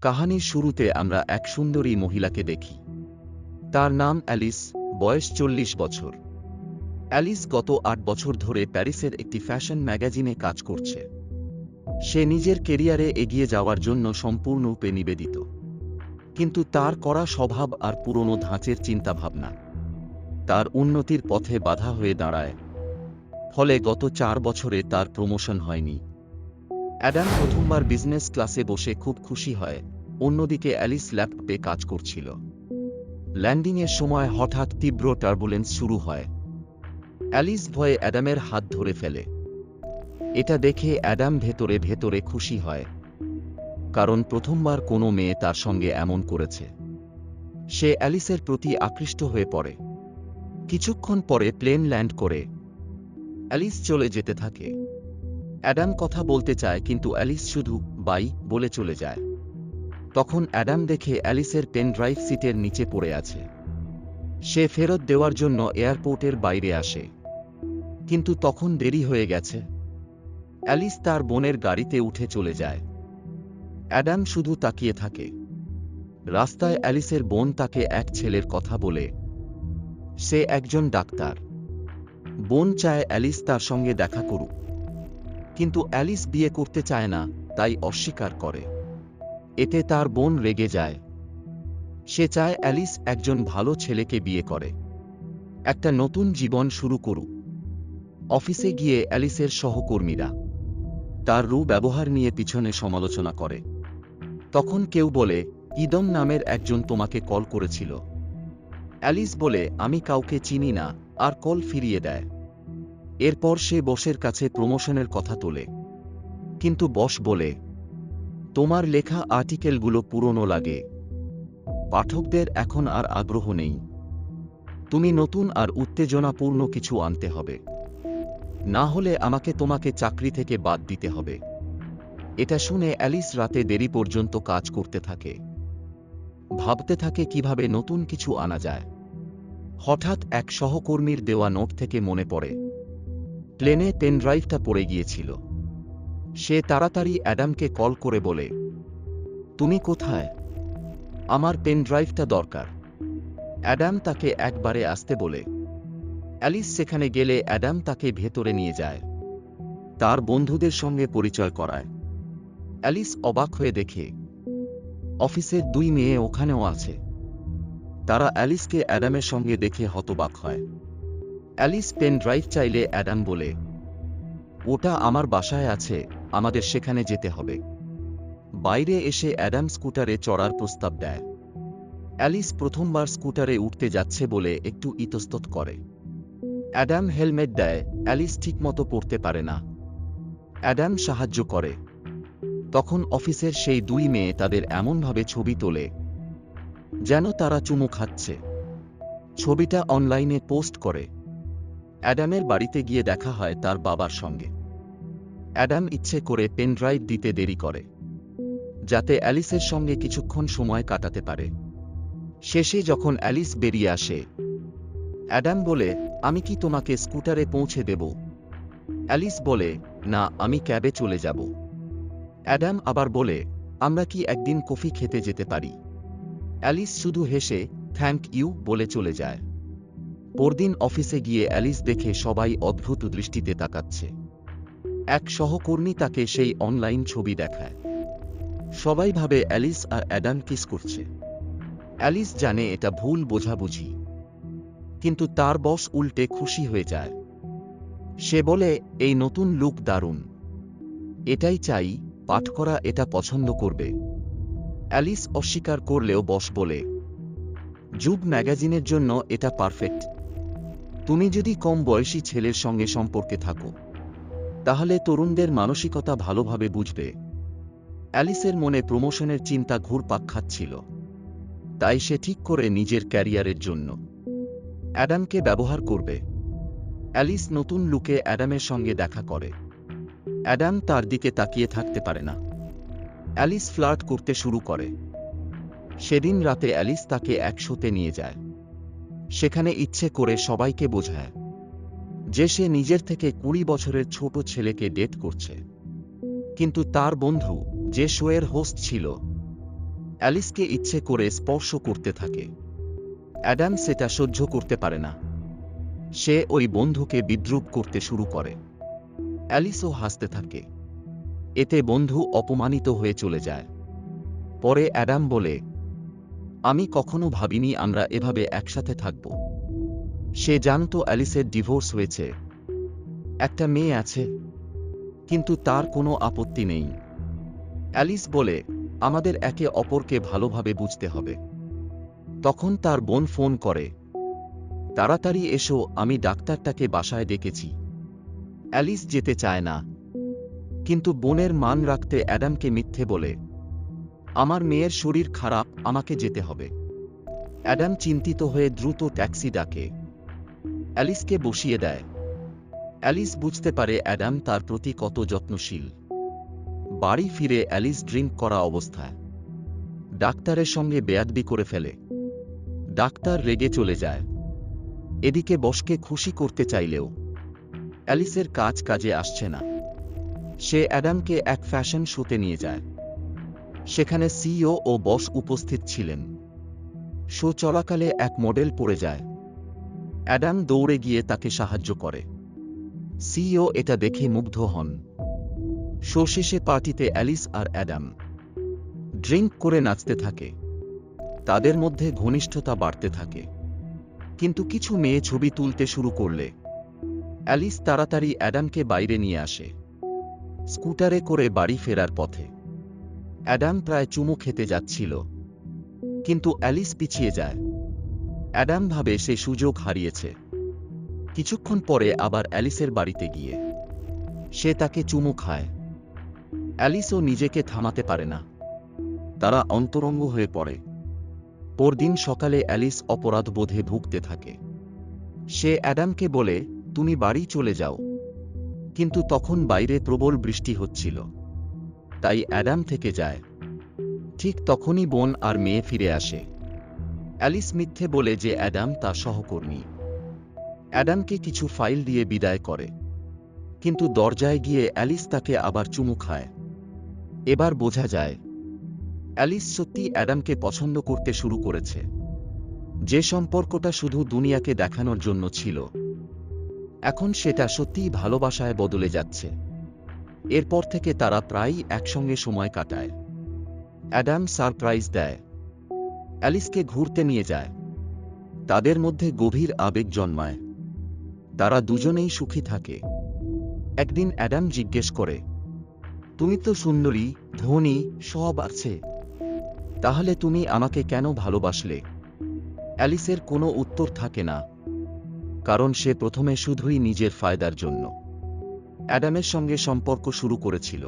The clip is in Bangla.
কাহানির শুরুতে আমরা এক সুন্দরী মহিলাকে দেখি। তার নাম অ্যালিস, বয়স চল্লিশ বছর। অ্যালিস গত আট বছর ধরে প্যারিসের একটি ফ্যাশন ম্যাগাজিনে কাজ করছে। সে নিজের কেরিয়ারে এগিয়ে যাওয়ার জন্য সম্পূর্ণরূপে নিবেদিত কিন্তু তার করা স্বভাব আর পুরনো ধাঁচের চিন্তাভাবনা। তার উন্নতির পথে বাধা হয়ে দাঁড়ায়। ফলে গত চার বছরে তার প্রমোশন হয়নি। অ্যাডাম প্রথমবার বিজনেস ক্লাসে বসে খুব খুশি হয়। অন্যদিকে অ্যালিস ল্যাপটপে কাজ করছিল। ল্যান্ডিংয়ের সময় হঠাৎ তীব্র টার্বুলেন্স শুরু হয়। অ্যালিস ভয়ে অ্যাডামের হাত ধরে ফেলে। এটা দেখে অ্যাডাম ভেতরে ভেতরে খুশি হয়। কারণ প্রথমবার কোনো মেয়ে তার সঙ্গে এমন করেছে। সে অ্যালিসের প্রতি আকৃষ্ট হয়ে পড়ে। কিছুক্ষণ পরে প্লেন ল্যান্ড করে। অ্যালিস চলে যেতে থাকে। অ্যাডাম কথা বলতে চায় কিন্তু অ্যালিস শুধু, বাই বলে চলে যায়। তখন অ্যাডাম দেখে অ্যালিসের পেন ড্রাইভ সিটের নিচে পড়ে আছে। সে ফেরত দেওয়ার জন্য এয়ারপোর্টের বাইরে আসে। কিন্তু তখন দেরি হয়ে গেছে। অ্যালিস তার বোনের গাড়িতে উঠে চলে যায়। অ্যাডাম শুধু তাকিয়ে থাকে। রাস্তায় অ্যালিসের বোন তাকে এক ছেলের কথা বলে। সে একজন ডাক্তার। বোন চায় অ্যালিস তার সঙ্গে দেখা করুক। কিন্তু অ্যালিস বিয়ে করতে চায় না, তাই অস্বীকার করে। এতে তার বোন রেগে যায়। সে চায় অ্যালিস একজন ভালো ছেলেকে বিয়ে করে। একটা নতুন জীবন শুরু করুক। অফিসে গিয়ে অ্যালিসের সহকর্মীরা তার রু ব্যবহার নিয়ে পিছনে সমালোচনা করে। তখন কেউ বলে, ইদম নামের একজন তোমাকে কল করেছিল। অ্যালিস বলে, আমি কাউকে চিনি না, আর কল ফিরিয়ে দেয়। এরপর সে বসের কাছে প্রমোশনের কথা তোলে। কিন্তু বস বলে, তোমার লেখা আর্টিকেলগুলো পুরনো লাগে। পাঠকদের এখন আর আগ্রহ নেই। তুমি নতুন আর উত্তেজনাপূর্ণ কিছু আনতে হবে। না হলে আমাকে তোমাকে চাকরি থেকে বাদ দিতে হবে। এটা শুনে অ্যালিস রাতে দেরি পর্যন্ত কাজ করতে থাকে। ভাবতে থাকে কীভাবে নতুন কিছু আনা যায়। হঠাৎ এক সহকর্মীর দেওয়া নোট থেকে মনে পড়ে প্লেনে পেনড্রাইভটা পড়ে গিয়েছিল। সে তাড়াতাড়ি অ্যাডামকে কল করে বলে, তুমি কোথায়? আমার পেনড্রাইভটা দরকার। অ্যাডাম তাকে একবারে আসতে বলে, অ্যালিস সেখানে গেলে অ্যাডাম তাকে ভেতরে নিয়ে যায়। তার বন্ধুদের সঙ্গে পরিচয় করায়। অ্যালিস অবাক হয়ে দেখে, অফিসের দুই মেয়ে ওখানেও আছে। তারা অ্যালিসকে অ্যাডামের সঙ্গে দেখে হতবাক হয়। অ্যালিস পেন ড্রাইভ চাইলে অ্যাডাম বলে, ওটা আমার বাসায় আছে, আমাদের সেখানে যেতে হবে। বাইরে এসে অ্যাডাম স্কুটারে চড়ার প্রস্তাব দেয়। অ্যালিস প্রথমবার স্কুটারে উঠতে যাচ্ছে বলে একটু ইতস্তত করে। অ্যাডাম হেলমেট দেয়, অ্যালিস ঠিকমতো পড়তে পারে না। অ্যাডাম সাহায্য করে। তখন অফিসের সেই দুই মেয়ে তাদের এমনভাবে ছবি তোলে, যেন তারা চুমু খাচ্ছে। ছবিটা অনলাইনে পোস্ট করে। অ্যাডামের বাড়িতে গিয়ে দেখা হয় তার বাবার সঙ্গে। অ্যাডাম ইচ্ছে করে পেনড্রাইভ দিতে দেরি করে, যাতে অ্যালিসের সঙ্গে কিছুক্ষণ সময় কাটাতে পারে। শেষে যখন অ্যালিস বেরিয়ে আসে, অ্যাডাম বলে, আমি কি তোমাকে স্কুটারে পৌঁছে দেব? অ্যালিস বলে, না, আমি ক্যাবে চলে যাব। অ্যাডাম আবার বলে, আমরা কি একদিন কফি খেতে যেতে পারি? অ্যালিস শুধু হেসে, থ্যাংক ইউ বলে চলে যায়। পরদিন অফিসে গিয়ে অ্যালিস দেখে সবাই অদ্ভুত দৃষ্টিতে তাকাচ্ছে। এক সহকর্মী তাকে সেই অনলাইন ছবি দেখায়। সবাই ভাবে অ্যালিস আর অ্যাডাম কিস করছে। অ্যালিস জানে এটা ভুল বোঝাবুঝি। কিন্তু তার বস উল্টে খুশি হয়ে যায়। সে বলে, এই নতুন লুক দারুণ। এটাই চাই, পাঠ করা এটা পছন্দ করবে। অ্যালিস অস্বীকার করলেও বস বলে, যুগ ম্যাগাজিনের জন্য এটা পারফেক্ট। তুমি যদি কম বয়সী ছেলের সঙ্গে সম্পর্কে থাকো, তাহলে তরুণদের মানসিকতা ভালোভাবে বুঝবে। অ্যালিসের মনে প্রমোশনের চিন্তা ঘুরপাক খাচ্ছিল। তাই সে ঠিক করে নিজের ক্যারিয়ারের জন্য। অ্যাডামকে ব্যবহার করবে। অ্যালিস নতুন লুকে অ্যাডামের সঙ্গে দেখা করে। অ্যাডাম তার দিকে তাকিয়ে থাকতে পারে না। অ্যালিস ফ্লার্ট করতে শুরু করে। সেদিন রাতে অ্যালিস তাকে একশোতে নিয়ে যায়। সেখানে ইচ্ছে করে সবাইকে বোঝায় যে সে নিজের থেকে কুড়ি বছরের ছোট ছেলেকে ডেট করছে। কিন্তু তার বন্ধু, যে শোয়ের হোস্ট ছিল, অ্যালিসকে ইচ্ছে করে স্পর্শ করতে থাকে। অ্যাডাম সেটা সহ্য করতে পারে না। সে ওই বন্ধুকে বিদ্রুপ করতে শুরু করে। অ্যালিসও হাসতে থাকে। এতে বন্ধু অপমানিত হয়ে চলে যায়। পরে অ্যাডাম বলে আমি কখনো ভাবিনি আমরা এভাবে একসাথে থাকব। সে জানত অ্যালিসের ডিভোর্স হয়েছে। একটা মেয়ে আছে। কিন্তু তার কোনো আপত্তি নেই। অ্যালিস বলে, আমাদের একে অপরকে ভালোভাবে বুঝতে হবে। তখন তার বোন ফোন করে, তাড়াতাড়ি এসো, আমি ডাক্তারটাকে বাসায় ডেকেছি। অ্যালিস যেতে চায় না। কিন্তু বোনের মান রাখতে অ্যাডামকে মিথ্যে বলে আমার মেয়ের শরীর খারাপ, আমাকে যেতে হবে। অ্যাডাম চিন্তিত হয়ে দ্রুত ট্যাক্সি ডাকে। অ্যালিসকে বসিয়ে দেয়। অ্যালিস বুঝতে পারে অ্যাডাম তার প্রতি কত যত্নশীল। বাড়ি ফিরে অ্যালিস ড্রিঙ্ক করা অবস্থায়। ডাক্তারের সঙ্গে বেয়াদবি করে ফেলে। ডাক্তার রেগে চলে যায়। এদিকে বসকে খুশি করতে চাইলেও অ্যালিসের কাজ কাজে আসছে না। সে অ্যাডামকে এক ফ্যাশন শোতে নিয়ে যায়। সেখানে সিইও ও বস উপস্থিত ছিলেন। শো চলাকালে এক মডেল পড়ে যায়। অ্যাডাম দৌড়ে গিয়ে তাকে সাহায্য করে। সিইও এটা দেখে মুগ্ধ হন। শো শেষে পার্টিতে অ্যালিস আর অ্যাডাম। ড্রিঙ্ক করে নাচতে থাকে। তাদের মধ্যে ঘনিষ্ঠতা বাড়তে থাকে। কিন্তু কিছু মেয়ে ছবি তুলতে শুরু করলে। অ্যালিস তাড়াতাড়ি অ্যাডামকে বাইরে নিয়ে আসে। স্কুটারে করে বাড়ি ফেরার পথে। অ্যাডাম প্রায় চুমু খেতে যাচ্ছিল। কিন্তু অ্যালিস পিছিয়ে যায়। অ্যাডাম ভাবে সে সুযোগ হারিয়েছে। কিছুক্ষণ পরে আবার অ্যালিসের বাড়িতে গিয়ে সে তাকে চুমু খায়। অ্যালিসও নিজেকে থামাতে পারে না। তারা অন্তরঙ্গ হয়ে পড়ে। পরদিন সকালে অ্যালিস অপরাধ বোধে ভুগতে থাকে। সে অ্যাডামকে বলে, তুমি বাড়ি চলে যাও। কিন্তু তখন বাইরে প্রবল বৃষ্টি হচ্ছিল। তাই অ্যাডাম থেকে যায়। ঠিক তখনই বোন আর মেয়ে ফিরে আসে। অ্যালিস মিথ্যে বলে যে অ্যাডাম তার সহকর্মী। অ্যাডামকে কিছু ফাইল দিয়ে বিদায় করে। কিন্তু দরজায় গিয়ে অ্যালিস তাকে আবার চুমু খায়। এবার বোঝা যায়, অ্যালিস সত্যি অ্যাডামকে পছন্দ করতে শুরু করেছে। যে সম্পর্কটা শুধু দুনিয়াকে দেখানোর জন্য ছিল, এখন সেটা সত্যিই ভালোবাসায় বদলে যাচ্ছে। এরপর থেকে তারা প্রায়ই একসঙ্গে সময় কাটায়। অ্যাডাম সারপ্রাইজ দেয়। অ্যালিসকে ঘুরতে নিয়ে যায়। তাদের মধ্যে গভীর আবেগ জন্মায়। তারা দুজনেই সুখী থাকে। একদিন অ্যাডাম জিজ্ঞেস করে, তুমি তো সুন্দরী, ধনী, সব আছে। তাহলে তুমি আমাকে কেন ভালোবাসলে? অ্যালিসের কোনো উত্তর থাকে না, কারণ সে প্রথমে শুধুই নিজের ফায়দার জন্য। অ্যাডামের সঙ্গে সম্পর্ক শুরু করেছিল।